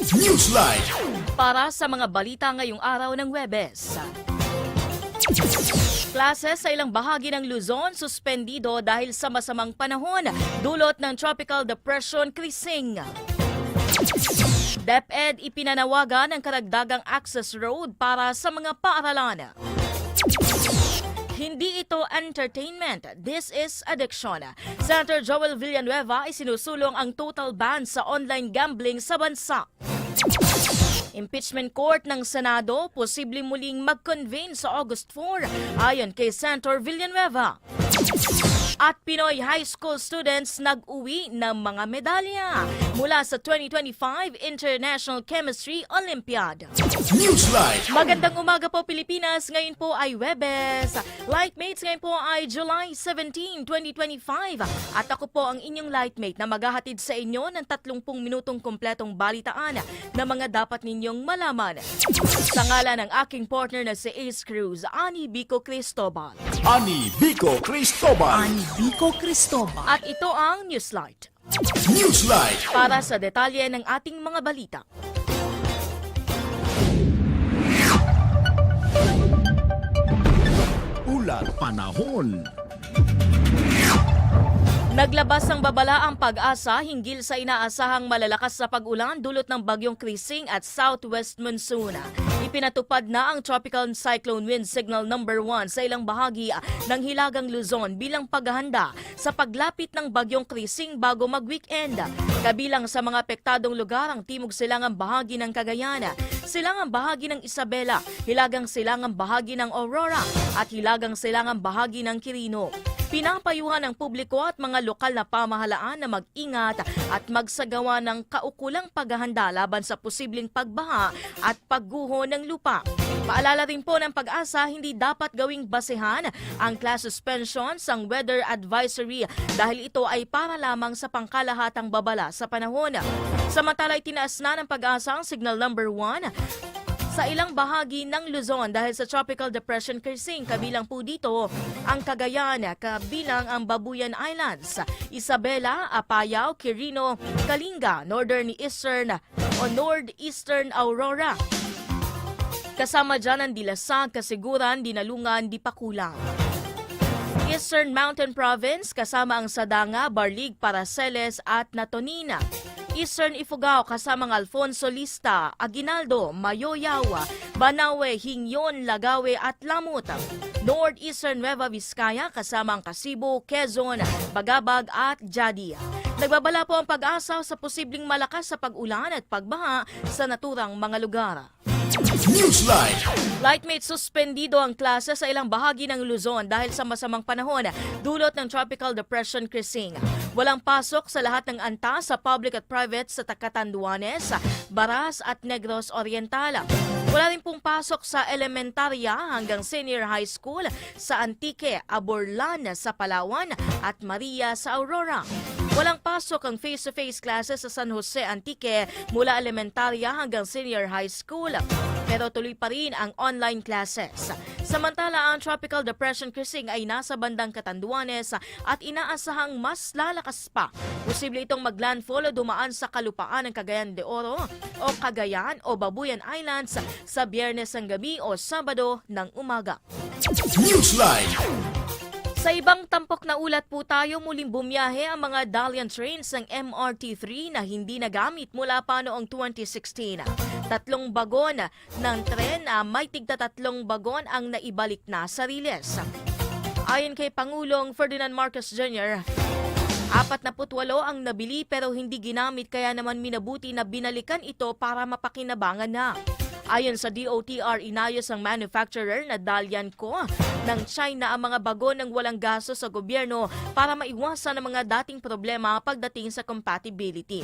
Newsline. Para sa mga balita ngayong araw ng Webes. Klase sa ilang bahagi ng Luzon suspendido dahil sa masamang panahon dulot ng Tropical Depression Krising. DepEd ipinanawagan ng karagdagang access road para sa mga paaralan. Hindi ito entertainment. This is addiction. Senator Joel Villanueva ay sinusulong ang total ban sa online gambling sa bansa. Impeachment Court ng Senado posibleng muling mag-convene sa August 4 ayon kay Senator Villanueva. At Pinoy high school students nag-uwi ng mga medalya mula sa 2025 International Chemistry Olympiad. Newsline. Magandang umaga po Pilipinas. Ngayon po ay Webes. Lightmates ngayon po ay July 17, 2025. At ako po ang inyong lightmate na maghahatid sa inyo ng 30 minutong kompletong balitaan na mga dapat ninyong malaman. Sa ngalan ng aking partner na si Ace Cruz, Ani Bico Cristobal. Ani Vico Cristobal. Vico Cristobal. At ito ang Newslight. Newsline. Para sa detalye ng ating mga balita. Ulat panahon. Naglabas ng babala ang pag-asa hinggil sa inaasahang malalakas na pag-ulan dulot ng bagyong Krising at southwest monsoon. Ipinatupad na ang tropical cyclone wind signal number 1 sa ilang bahagi ng Hilagang Luzon bilang paghahanda sa paglapit ng bagyong Krising bago mag-weekend. Kabilang sa mga apektadong lugar ang timog silangang bahagi ng Cagayan, silangang bahagi ng Isabela, hilagang silangang bahagi ng Aurora at hilagang silangang bahagi ng Quirino. Pinapayuhan ng publiko at mga lokal na pamahalaan na mag-ingat at magsagawa ng kaukulang paghahanda laban sa posibleng pagbaha at pagguho ng lupa. Paalala rin po ng pag-asa, hindi dapat gawing basehan ang class suspension sang weather advisory dahil ito ay para lamang sa pangkalahatang babala sa panahon. Samantala, itinaas na ng pag-asa ang signal number 1 sa ilang bahagi ng Luzon dahil sa Tropical Depression Kersing. Kabilang po dito ang Cagayan, kabilang ang Babuyan Islands, Isabela, Apayao, Quirino, Kalinga, Northern Eastern o Northeastern Aurora. Kasama dyan ang Dilasag, Kasiguran, Dinalungan, Dipakulang. Eastern Mountain Province kasama ang Sadanga, Barlig, Paraceles at Natonina. Eastern Ifugao kasama ang Alfonso Lista, Aguinaldo, Mayoyawa, Banawe, Hingyon, Lagawe at Lamut. Northeastern Nueva Vizcaya kasama ang Kasibo, Quezon, Bagabag at Jadia. Nagbabala po ang pag-asa sa posibleng malakas sa pag-ulan at pagbaha sa naturang mga lugar. Newsline. Lightmate suspendido ang klase sa ilang bahagi ng Luzon dahil sa masamang panahon dulot ng Tropical Depression Krising. Walang pasok sa lahat ng anta sa public at private sa Tacatanduanes, Baras at Negros Oriental. Wala rin pong pasok sa elementarya hanggang senior high school sa Antique, Aborlan sa Palawan at Maria sa Aurora. Walang pasok ang face-to-face classes sa San Jose Antique mula elementarya hanggang senior high school. Pero tuloy pa rin ang online classes. Samantala, ang Tropical Depression Krising ay nasa bandang Katanduanes at inaasahang mas lalakas pa. Posible itong maglandfall o dumaan sa kalupaan ng Cagayan de Oro o Cagayan o Babuyan Islands sa biyernes ng gabi o Sabado ng umaga. Newsline. Sa ibang tampok na ulat po tayo muling bumiyahe ang mga Dalian trains ng MRT3 na hindi nagamit mula pa noong 2016. Tatlong bagon ng tren na may tigta tatlong bagon ang naibalik na sa riles. Ayon kay Pangulong Ferdinand Marcos Jr., Apat na putwalo ang nabili pero hindi ginamit kaya naman minabuti na binalikan ito para mapakinabangan na. Ayon sa DOTR, inayos ang manufacturer na Dalian Co. ng China ang mga bago ng walang gasto sa gobyerno para maiwasan ang mga dating problema pagdating sa compatibility.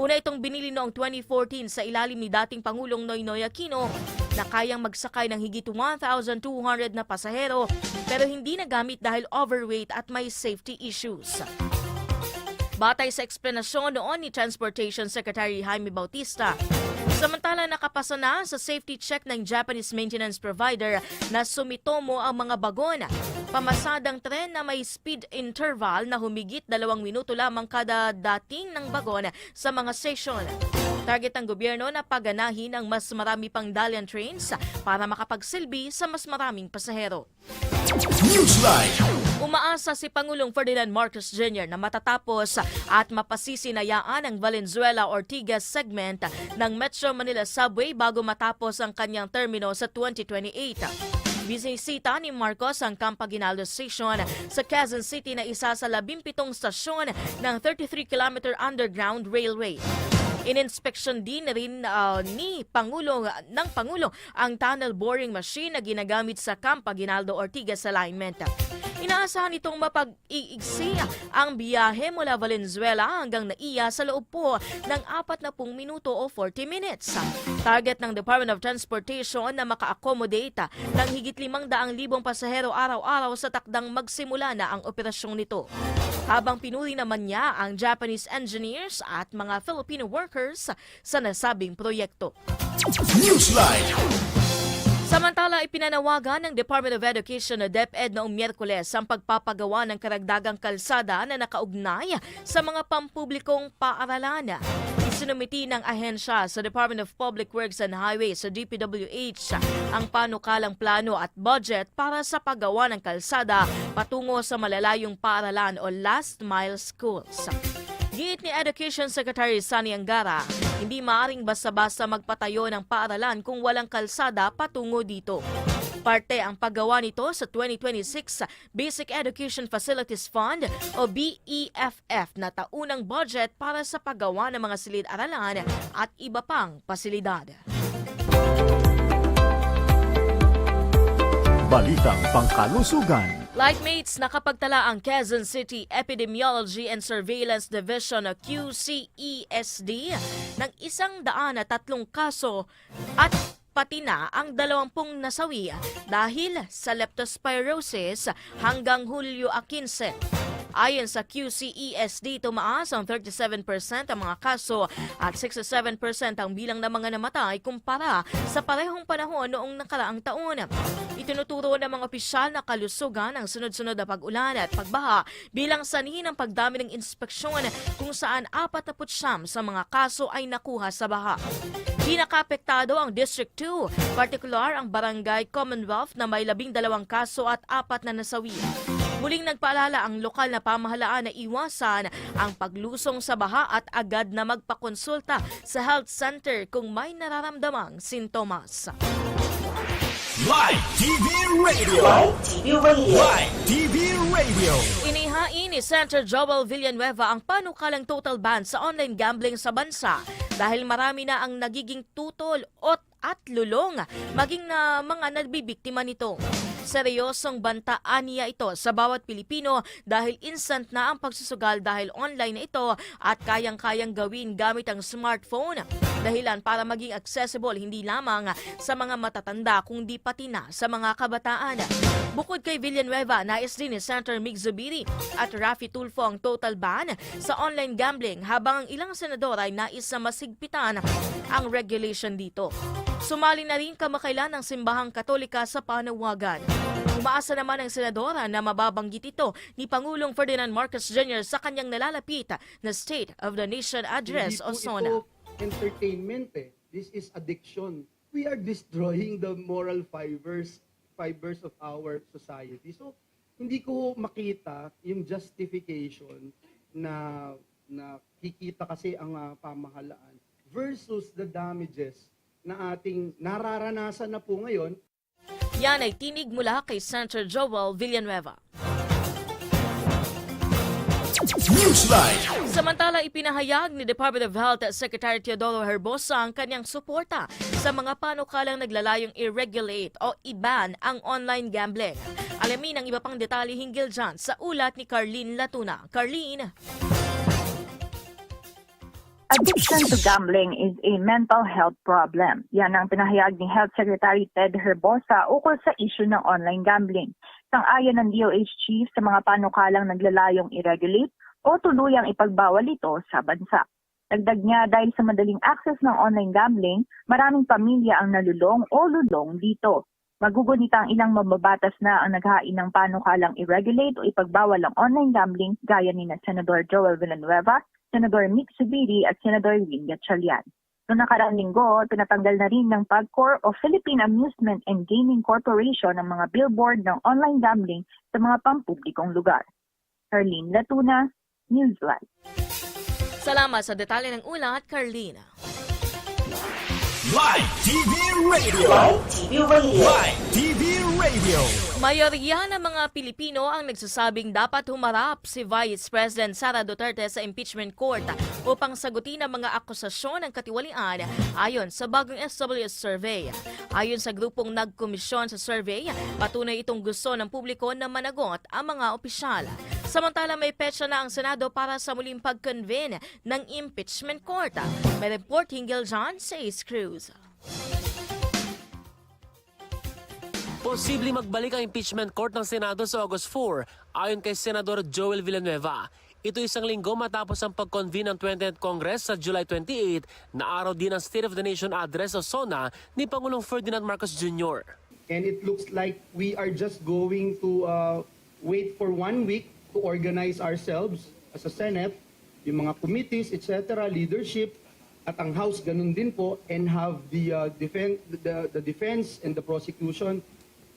Una itong binili noong 2014 sa ilalim ni dating Pangulong Noynoy Aquino na kayang magsakay ng higit 1,200 na pasahero pero hindi nagamit dahil overweight at may safety issues. Batay sa eksplanasyon noon ni Transportation Secretary Jaime Bautista, samantala nakapasa na sa safety check ng Japanese maintenance provider na sumitomo ang mga bagon. Pamasadang tren na may speed interval na humigit dalawang minuto lamang kada dating ng bagon sa mga station. Target ng gobyerno na paganahin ang mas marami pang Dalian trains para makapagsilbi sa mas maraming pasahero. Newsline. Umaasa si Pangulong Ferdinand Marcos Jr. na matatapos at mapasisinayaan ang Valenzuela Ortigas segment ng Metro Manila Subway bago matapos ang kanyang termino sa 2028. Binisita ni Marcos ang Campaginaldo Station sa Quezon City na isa sa 17 stasyon ng 33-kilometer underground railway. Ininspeksyon din rin uh, ni Pangulo ng Pangulo ang tunnel boring machine na ginagamit sa Campaginaldo Ortigas alignment. Inaasahan itong mapag-iigsi ang biyahe mula Valenzuela hanggang Naiya sa loob po ng 40 minuto o 40 minutes. Target ng Department of Transportation na maka-accommodate ng higit 500,000 pasahero araw-araw sa takdang magsimula na ang operasyong nito. Habang pinuli naman niya ang Japanese engineers at mga Filipino workers sa nasabing proyekto. Newsline. Samantala, ipinanawagan ng Department of Education na DepEd noong Miyerkules ang pagpapagawa ng karagdagang kalsada na nakaugnay sa mga pampublikong paaralan. Isinumiti ng ahensya sa Department of Public Works and Highways sa DPWH ang panukalang plano at budget para sa paggawa ng kalsada patungo sa malalayong paaralan o last mile schools. Giit ni Education Secretary Sani Angara, hindi maaring basta-basta magpatayo ng paaralan kung walang kalsada patungo dito. Parte ang paggawa nito sa 2026 Basic Education Facilities Fund o BEFF na taunang budget para sa paggawa ng mga silid-aralan at iba pang pasilidad. Balitang Pangkalusugan. Lightmates, nakapagtala ang Quezon City Epidemiology and Surveillance Division o QCESD ng isang daan at tatlong kaso at pati na ang dalawampung nasawi dahil sa leptospirosis hanggang Hulyo 15. Ayon sa QCESD, tumaas ang 37% ang mga kaso at 67% ang bilang ng mga namatay kumpara sa parehong panahon noong nakaraang taon. Itinuturo ng mga opisyal na kalusugan ang sunod-sunod na pag-ulan at pagbaha bilang sanhi ng pagdami ng inspeksyon kung saan 49 sa mga kaso ay nakuha sa baha. Di nakaapektado ang District 2, partikular ang Barangay Commonwealth na may labing dalawang kaso at apat na nasawi. Muling nagpaalala ang lokal na pamahalaan na iwasan ang paglusong sa baha at agad na magpakonsulta sa health center kung may nararamdamang sintomas. Live TV Radio. Live TV Radio. Inihain ni Senator Joel Villanueva ang panukalang total ban sa online gambling sa bansa dahil marami na ang nagiging tutol at lulong maging na mga nagbibiktima nito. Seryosong bantaan niya ito sa bawat Pilipino dahil instant na ang pagsusugal dahil online na ito at kayang-kayang gawin gamit ang smartphone. Dahilan para maging accessible hindi lamang sa mga matatanda kundi pati na sa mga kabataan. Bukod kay Villanueva, nais din ni Senator Mig Zubiri at Rafi Tulfo ang total ban sa online gambling habang ang ilang senador ay nais na masigpitan ang regulation dito. Sumali na rin kamakailan ng simbahang katolika sa panawagan. Umaasa naman ang senadora na mababanggit ito ni Pangulong Ferdinand Marcos Jr. sa kanyang nalalapit na State of the Nation Address o SONA. entertainment eh. This is addiction. We are destroying the moral fibers fibers of our society. So, hindi ko makita yung justification na na kikita kasi ang ah, pamahalaan versus the damages na ating nararanasan na po ngayon Yan ay tinig mula kay Senator Joel Villanueva. Newsline. Samantala, ipinahayag ni Department of Health Secretary Teodoro Herbosa ang kanyang suporta sa mga panukalang naglalayong i-regulate o i-ban ang online gambling. Alamin ang iba pang detalye hinggil dyan sa ulat ni Carlene Latuna. Carlene? Addiction to gambling is a mental health problem. Yan ang pinahayag ni Health Secretary Ted Herbosa ukol sa issue ng online gambling. Sang-ayon ng DOH chief sa mga panukalang naglalayong i-regulate o tuluyang ipagbawal ito sa bansa. Dagdag niya dahil sa madaling access ng online gambling, maraming pamilya ang nalulong o lulong dito. Magugunita ang ilang mababatas na ang naghain ng panukalang i-regulate o ipagbawal ang online gambling gaya ni na Senador Joel Villanueva, Senador Mick Subiri at Senador Win Gatchalian. Noong nakaraang linggo, pinatanggal na rin ng PAGCOR o Philippine Amusement and Gaming Corporation ang mga billboard ng online gambling sa mga pampublikong lugar. Herlene Latuna, Newsline. Salamat sa detalye ng ulat, Carlene. Live TV Radio. Live TV Radio. Live TV Radio. Mayorya ng mga Pilipino ang nagsasabing dapat humarap si Vice President Sara Duterte sa impeachment court upang sagutin ang mga akusasyon ng katiwalian ayon sa bagong SWS survey. Ayon sa grupong nagkomisyon sa survey, patunay itong gusto ng publiko na managot ang mga opisyal. Samantala may petsa na ang Senado para sa muling pag-convene ng impeachment court. May report hinggil dyan sa Ace Cruz. Posible magbalik ang impeachment court ng Senado sa August 4 ayon kay Senador Joel Villanueva. Ito isang linggo matapos ang pag-convene ng 20th Congress sa July 28 na araw din ang State of the Nation Address o SONA ni Pangulong Ferdinand Marcos Jr. And it looks like we are just going to uh, wait for one week to organize ourselves as a Senate, yung mga committees, etc., leadership, at ang House ganun din po, and have the, uh, defen- the, the defense and the prosecution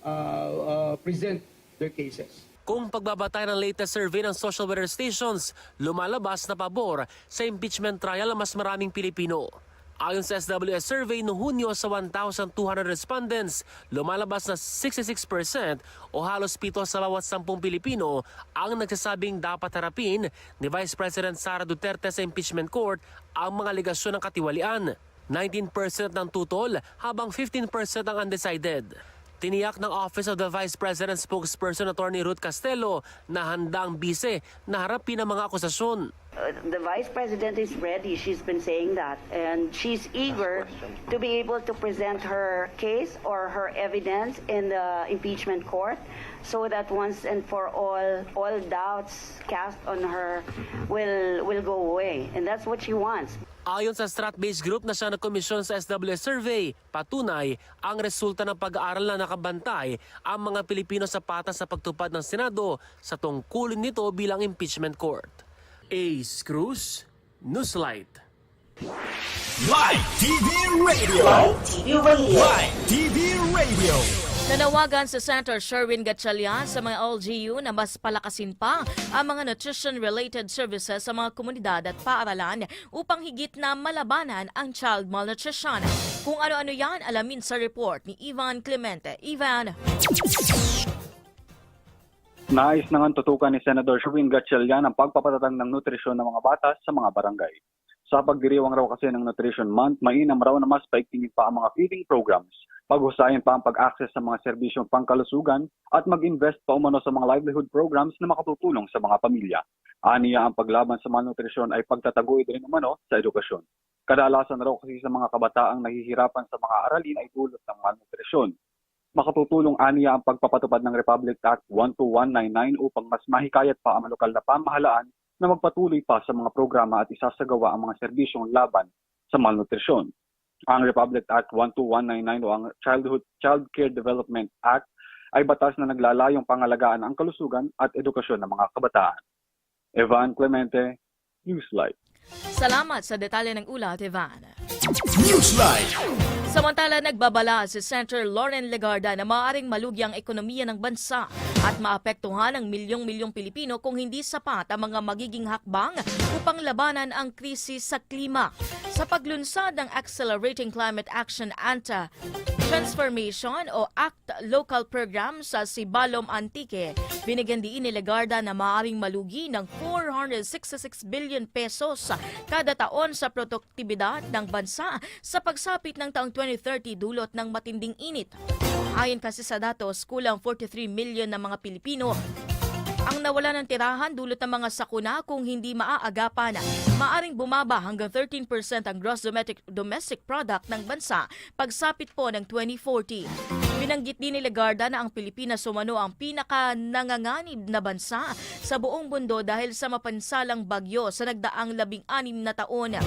uh, uh, present their cases. Kung pagbabatay ng latest survey ng social weather stations, lumalabas na pabor sa impeachment trial ang mas maraming Pilipino. Ayon sa SWS survey noong Hunyo sa 1,200 respondents, lumalabas na 66% o halos pito sa bawat 10 Pilipino ang nagsasabing dapat harapin ni Vice President Sara Duterte sa impeachment court ang mga aligasyon ng katiwalian. 19% ng tutol habang 15% ang undecided. Tiniyak ng Office of the Vice President spokesperson Attorney Ruth Castelo na handang bise na harapin ang mga akusasyon. Uh, the vice president is ready. She's been saying that. And she's eager to be able to present her case or her evidence in the impeachment court so that once and for all, all doubts cast on her will, will go away. And that's what she wants. Ayon sa Strat-based group na siya nagkomisyon sa SWS survey, patunay ang resulta ng pag-aaral na nakabantay ang mga Pilipino sa patas sa pagtupad ng Senado sa tungkulin nito bilang impeachment court. Ace Cruz, Newslight. Live TV Radio. Live TV Radio. Live TV Radio. Nanawagan sa Senator Sherwin Gatchalian sa mga LGU na mas palakasin pa ang mga nutrition-related services sa mga komunidad at paaralan upang higit na malabanan ang child malnutrition. Kung ano-ano yan, alamin sa report ni Ivan Clemente. Ivan. Nais na nga tutukan ni Senador Sherwin Gatchalian ang pagpapatatag ng nutrisyon ng mga bata sa mga barangay. Sa pagdiriwang raw kasi ng Nutrition Month, mainam raw na mas paigtingin pa ang mga feeding programs, paghusayin pa ang pag-access sa mga serbisyong pangkalusugan at mag-invest pa umano sa mga livelihood programs na makatutulong sa mga pamilya. Aniya ang paglaban sa malnutrisyon ay pagtataguyod rin umano sa edukasyon. Kadalasan raw kasi sa mga kabataang nahihirapan sa mga aralin ay dulot ng malnutrisyon makatutulong aniya ang pagpapatupad ng Republic Act 12199 upang mas mahikayat pa ang lokal na pamahalaan na magpatuloy pa sa mga programa at isasagawa ang mga serbisyong laban sa malnutrisyon. Ang Republic Act 12199 o ang Childhood Child Care Development Act ay batas na naglalayong pangalagaan ang kalusugan at edukasyon ng mga kabataan. Evan Clemente, Newslight. Salamat sa detalye ng ulat, Ivan. Newsline. Samantala, nagbabala si Senator Lauren Legarda na maaaring malugi ang ekonomiya ng bansa at maapektuhan ang milyong-milyong Pilipino kung hindi sapat ang mga magiging hakbang upang labanan ang krisis sa klima. Sa paglunsad ng Accelerating Climate Action ANTA Transformation o ACT local program sa Sibalom Antique, binigyan din ni Legarda na maaring malugi ng 466 billion pesos kada taon sa produktibidad ng bansa sa pagsapit ng taong 2030 dulot ng matinding init. Ayon kasi sa datos, kulang 43 million na mga Pilipino ang nawala ng tirahan dulot ng mga sakuna kung hindi maaagapan. Maaring bumaba hanggang 13% ang gross domestic, domestic product ng bansa pagsapit po ng 2040. Binanggit din ni Legarda na ang Pilipinas sumano ang pinaka nanganganib na bansa sa buong mundo dahil sa mapansalang bagyo sa nagdaang labing-anim na taon.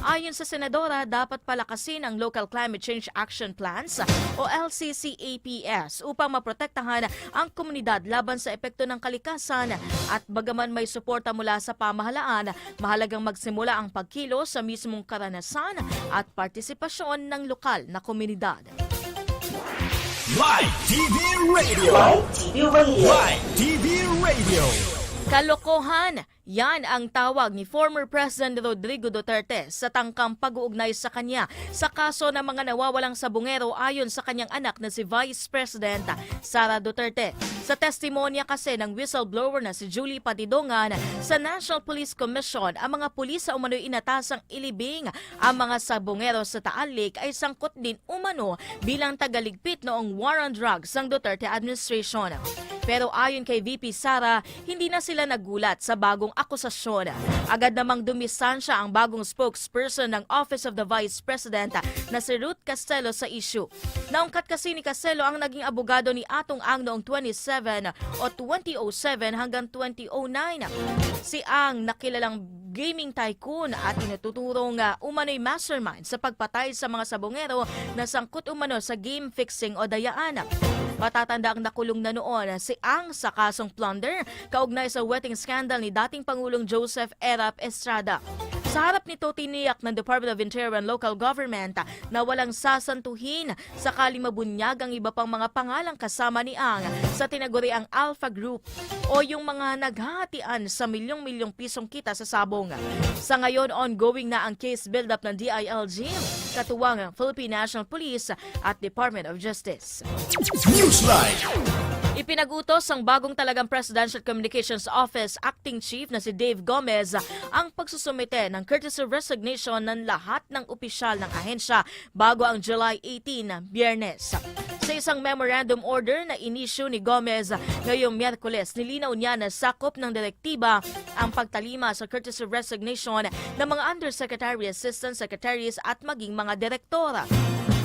Ayon sa senadora, dapat palakasin ang Local Climate Change Action Plans o LCCAPS upang maprotektahan ang komunidad laban sa epekto ng kalikasan at bagaman may suporta mula sa pamahalaan, mahalagang magsimula ang pagkilos sa mismong karanasan at partisipasyon ng lokal na komunidad. Live TV Radio. Live TV Radio. Live TV Radio. Kalokohan! Yan ang tawag ni former President Rodrigo Duterte sa tangkang pag-uugnay sa kanya sa kaso ng mga nawawalang sabungero ayon sa kanyang anak na si Vice President Sara Duterte. Sa testimonya kasi ng whistleblower na si Julie Patidongan sa National Police Commission, ang mga pulis sa umano'y inatasang ilibing ang mga sabungero sa Taal Lake ay sangkot din umano bilang tagaligpit noong war on drugs ng Duterte administration. Pero ayon kay VP Sara, hindi na sila nagulat sa bagong akusasyon. Agad namang dumistansya ang bagong spokesperson ng Office of the Vice President na si Ruth Castelo sa issue. Naungkat kasi ni Castelo ang naging abogado ni Atong Ang noong 27 o 2007 hanggang 2009. Si Ang nakilalang gaming tycoon at tinututurong uh, umano'y mastermind sa pagpatay sa mga sabongero na sangkot umano sa game fixing o dayaan. Matatanda ang nakulong na noon si Ang sa kasong plunder kaugnay sa wedding scandal ni dating Pangulong Joseph Erap Estrada. Sa harap nito, tiniyak ng Department of Interior and Local Government na walang sasantuhin sakali mabunyag ang iba pang mga pangalang kasama ni Ang sa tinaguriang Alpha Group o yung mga naghahatian sa milyong-milyong pisong kita sa sabong. Sa ngayon, ongoing na ang case build-up ng DILG, katuwang Philippine National Police at Department of Justice. Newsline. Ipinagutos ng bagong talagang Presidential Communications Office Acting Chief na si Dave Gomez ang pagsusumite ng courtesy resignation ng lahat ng opisyal ng ahensya bago ang July 18, Biyernes. Sa isang memorandum order na inisyu ni Gomez ngayong Miyerkules, nilinaw niya na sakop ng direktiba ang pagtalima sa courtesy resignation ng mga undersecretary, assistant secretaries at maging mga direktora.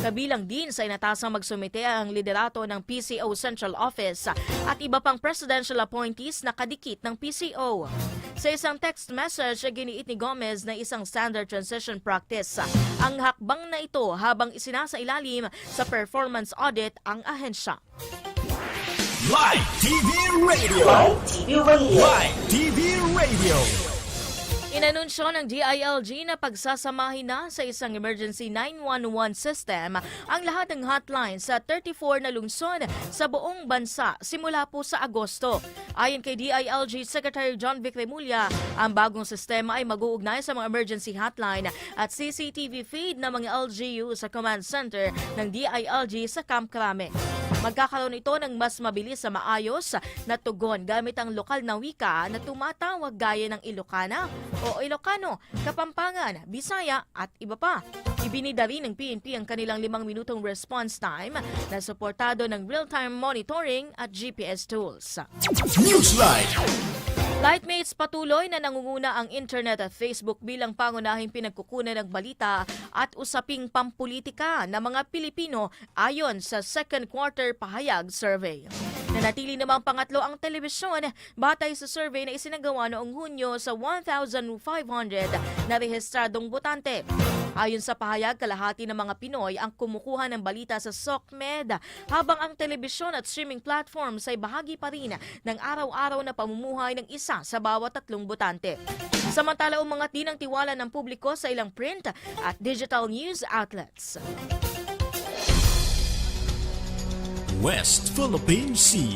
Kabilang din sa inatasang magsumite ang liderato ng PCO Central Office at iba pang presidential appointees na kadikit ng PCO. Sa isang text message, giniit ni Gomez na isang standard transition practice. Ang hakbang na ito habang isinasa ilalim sa performance audit ang ahensya. Live TV Radio. Live TV Radio. Live TV Radio. Inanunsyo ng DILG na pagsasamahin na sa isang emergency 911 system ang lahat ng hotline sa 34 na lungsod sa buong bansa simula po sa Agosto. Ayon kay DILG Secretary John Vic Remulla, ang bagong sistema ay mag-uugnay sa mga emergency hotline at CCTV feed ng mga LGU sa command center ng DILG sa Camp Crame. Magkakaroon ito ng mas mabilis sa maayos na tugon gamit ang lokal na wika na tumatawag gaya ng Ilocana o Ilocano, Kapampangan, Bisaya at iba pa. Ibinida rin ng PNP ang kanilang limang minutong response time na suportado ng real-time monitoring at GPS tools. Newsline. Lightmates patuloy na nangunguna ang internet at Facebook bilang pangunahing pinagkukunan ng balita at usaping pampolitika ng mga Pilipino ayon sa second quarter pahayag survey. Nanatili namang pangatlo ang telebisyon batay sa survey na isinagawa noong Hunyo sa 1,500 na rehistradong botante. Ayon sa pahayag, kalahati ng mga Pinoy ang kumukuha ng balita sa SOCMED habang ang telebisyon at streaming platforms ay bahagi pa rin ng araw-araw na pamumuhay ng isa sa bawat tatlong botante. Samantala, umangat din ang tiwala ng publiko sa ilang print at digital news outlets. West Philippine Sea.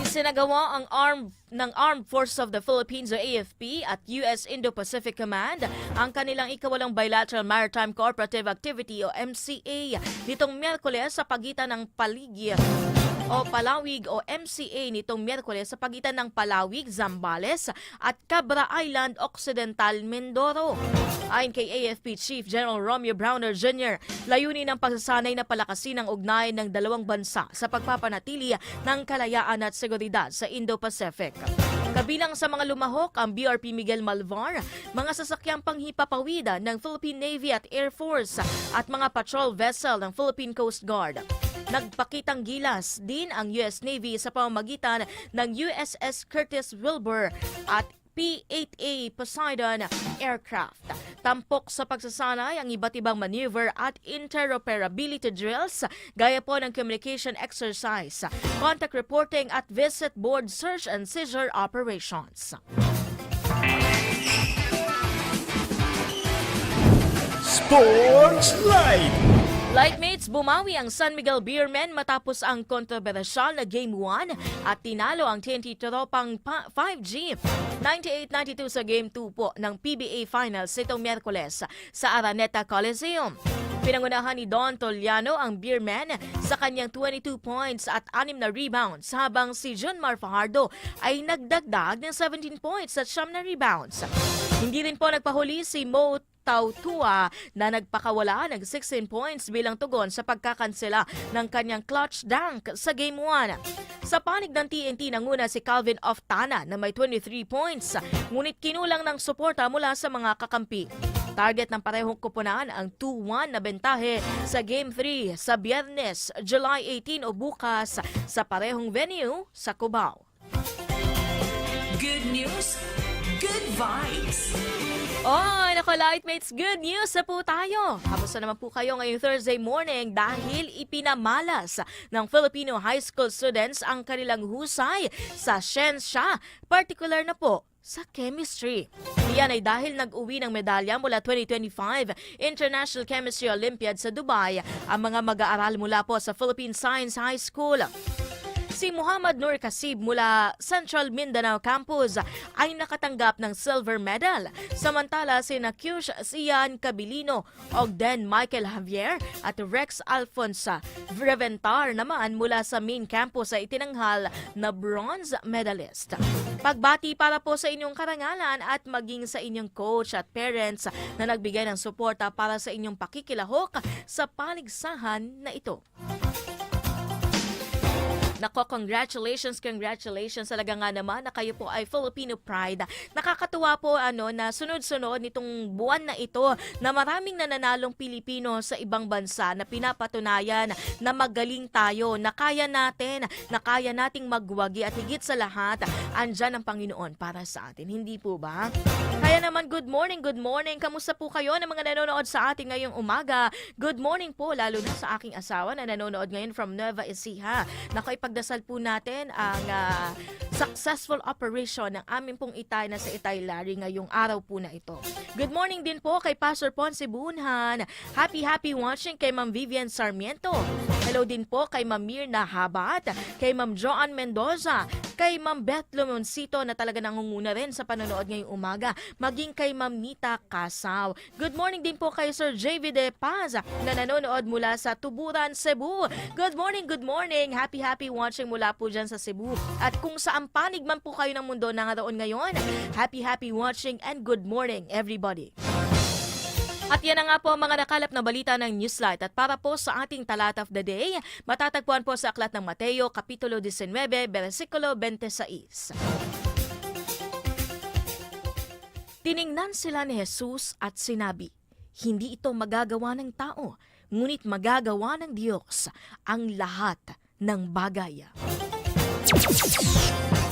Isinagawa ang arm ng Armed Forces of the Philippines o AFP at US Indo-Pacific Command ang kanilang ikawalang bilateral maritime cooperative activity o MCA nitong Miyerkules sa pagitan ng Paligya o Palawig o MCA nitong Miyerkules sa pagitan ng Palawig, Zambales at Cabra Island Occidental, Mindoro. Ayon kay AFP Chief General Romeo Browner Jr., layunin ng pagsasanay na palakasin ang ugnayan ng dalawang bansa sa pagpapanatili ng kalayaan at seguridad sa Indo-Pacific. Kabilang sa mga lumahok ang BRP Miguel Malvar, mga sasakyang panghipapawida ng Philippine Navy at Air Force at mga patrol vessel ng Philippine Coast Guard. Nagpakitang gilas din ang US Navy sa pamamagitan ng USS Curtis Wilbur at P-8A Poseidon aircraft. Tampok sa pagsasanay ang iba't ibang maneuver at interoperability drills gaya po ng communication exercise, contact reporting at visit board search and seizure operations. Sports Live. Lightmates, bumawi ang San Miguel Beermen matapos ang kontrobersyal na Game 1 at tinalo ang TNT Tropang pa- 5G. 98-92 sa Game 2 po ng PBA Finals itong Miyerkules sa Araneta Coliseum. Pinangunahan ni Don Toliano ang Beermen sa kanyang 22 points at 6 na rebounds habang si John Mar Fajardo ay nagdagdag ng 17 points at 9 na rebounds. Hindi rin po nagpahuli si Mo Tautua na nagpakawala ng 16 points bilang tugon sa pagkakansela ng kanyang clutch dunk sa Game 1. Sa panig ng TNT nanguna si Calvin Oftana na may 23 points, ngunit kinulang ng suporta mula sa mga kakampi. Target ng parehong kupunan ang 2-1 na bentahe sa Game 3 sa Biyernes, July 18 o bukas sa parehong venue sa Cubao. Good news, good vibes. Oh, nako Lightmates, good news na po tayo. Kamusta naman po kayo ngayong Thursday morning dahil ipinamalas ng Filipino high school students ang kanilang husay sa siyensya, particular na po sa chemistry. Iyan ay dahil nag-uwi ng medalya mula 2025 International Chemistry Olympiad sa Dubai ang mga mag-aaral mula po sa Philippine Science High School. Si Muhammad Nur Kasib mula Central Mindanao Campus ay nakatanggap ng silver medal. Samantala si Nakyush Sian Cabilino, Ogden Michael Javier at Rex Alfonsa Reventar naman mula sa main campus ay itinanghal na bronze medalist. Pagbati para po sa inyong karangalan at maging sa inyong coach at parents na nagbigay ng suporta para sa inyong pakikilahok sa paligsahan na ito. Nako, congratulations, congratulations. Talaga nga naman na kayo po ay Filipino Pride. Nakakatuwa po ano na sunod-sunod nitong buwan na ito na maraming nananalong Pilipino sa ibang bansa na pinapatunayan na magaling tayo, na kaya natin, na kaya nating magwagi at higit sa lahat, andyan ang Panginoon para sa atin. Hindi po ba? Kaya naman, good morning, good morning. Kamusta po kayo ng mga nanonood sa atin ngayong umaga? Good morning po, lalo na sa aking asawa na nanonood ngayon from Nueva Ecija. Nako, ipagdasal po natin ang ah, successful operation ng aming pong itay na sa Itay Larry ngayong araw po na ito. Good morning din po kay Pastor Ponce Bunhan. Happy, happy watching kay Ma'am Vivian Sarmiento. Hello din po kay Ma'am Mirna Habat, kay Ma'am Joan Mendoza, kay Ma'am Beth Lumoncito na talaga nangunguna rin sa panonood ngayong umaga, maging kay Ma'am Nita Kasaw. Good morning din po kay Sir JV De Paz na nanonood mula sa Tuburan, Cebu. Good morning, good morning. Happy, happy watching mula po dyan sa Cebu. At kung saan panig man po kayo ng mundo na ngaroon ngayon, happy, happy watching and good morning everybody. At yan na nga po ang mga nakalap na balita ng Newslight. At para po sa ating talat of the day, matatagpuan po sa Aklat ng Mateo, Kapitulo 19, versikulo 26. Tiningnan sila ni Jesus at sinabi, Hindi ito magagawa ng tao, ngunit magagawa ng Diyos ang lahat ng bagay.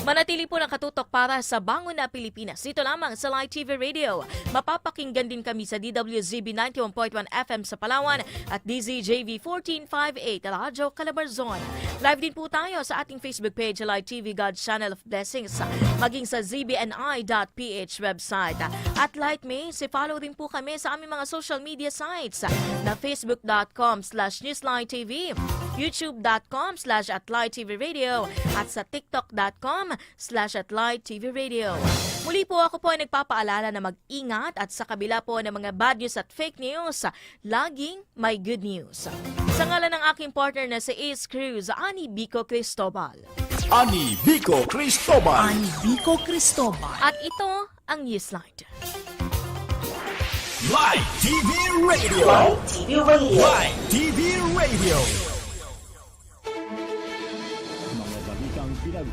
Manatili po nakatutok para sa Bango na Pilipinas. Dito lamang sa Live TV Radio. Mapapakinggan din kami sa DWZB 91.1 FM sa Palawan at DZJV 1458 Radyo Calabarzon. Live din po tayo sa ating Facebook page Live TV God's Channel of Blessings maging sa zbni.ph website. At like me, si follow din po kami sa aming mga social media sites na facebook.com slash newsline TV youtube.com slash at Live TV Radio at sa tiktok.com slash at Live TV Radio. Muli po ako po ay nagpapaalala na mag-ingat at sa kabila po ng mga bad news at fake news, laging may good news. Sa ngalan ng aking partner na si Ace Cruz, Ani Bico Cristobal. Ani Vico Cristobal. Vico Cristobal. At ito ang Newsline. Live TV Radio. Live TV Radio. Live TV Radio.